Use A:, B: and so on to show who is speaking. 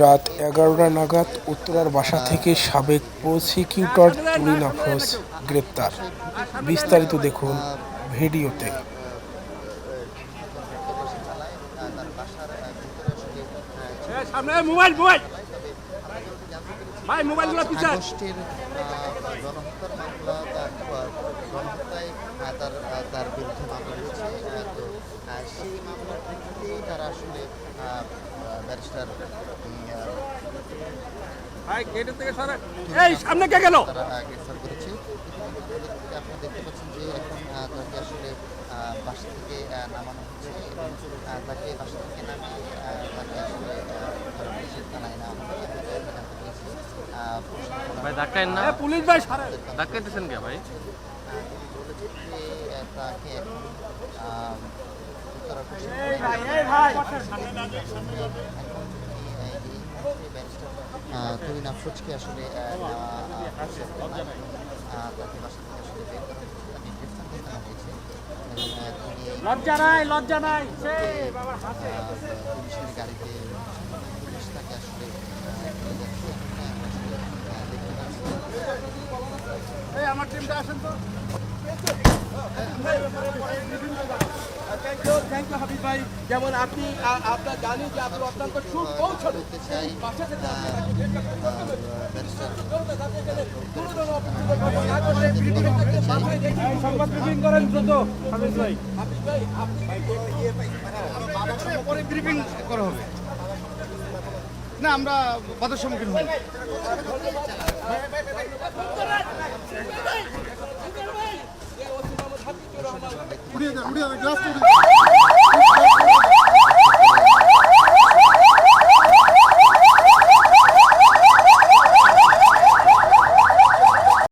A: রাত এগারোটা নাগাদ উত্তরার বাসা থেকে সাবেক প্রসিকিউটর তুলিন আফরোজ গ্রেপ্তার। বিস্তারিত দেখুন ভিডিওতে।
B: সামনে মোবাইল মোবাইল। ভাই মোবাইলগুলো
C: গণহত্যার মামলা তারপর গণহত্যায় আহ, তার তার বিরুদ্ধে মামলা রয়েছে আহ, তো সেই মামলার প্রেক্ষিতেই তারা আসলে ব্যারিস্টার
B: এই সামনে কে গেল?
C: তারা গ্রেফতার করেছে। আপনারা দেখতে পাচ্ছেন যে এখন তাকে আসলে বাসা থেকে নামানো হচ্ছে এবং তাকে বাসা থেকে নামিয়ে আহ, তাকে আসলে আহ, পুলিশের থানায় নেওয়া হবে আমরা জানতে পেরেছি আহ, পুলিশ
D: ভাই ধাক্কায় না
B: এ, পুলিশ ভাই সরে
D: ধাক্কাইতেছেন কে ভাই
C: তরুণ আফরোজকে আসলে তাকে বাসা থেকে আসলে বের করা তাকে গ্রেফতার করে হয়েছে
B: লজ্জা নাই লজ্জা নাই। সেই বাবার হাতে।
C: আহ, পুলিশের গাড়িতে পুলিশ তাকে আসলে আহ, নিয়ে যাচ্ছে এখন আমরা আসলে আহ, দেখতে পাচ্ছি
B: এই আমার টিমটা আসেন তো থ্যাংক ইউ হাবিব ভাই যেমন আপনি আপনার জানি যে আপনি অত্যন্ত
C: চাই
B: থেকে সংবাদ ব্রিফিং করেন দ্রুত হাবিব ভাই
E: পরে ব্রিফিং করা হবে না আমরা বাধার সম্মুখীন হই முடியாது முடியாது. கிளாஸ்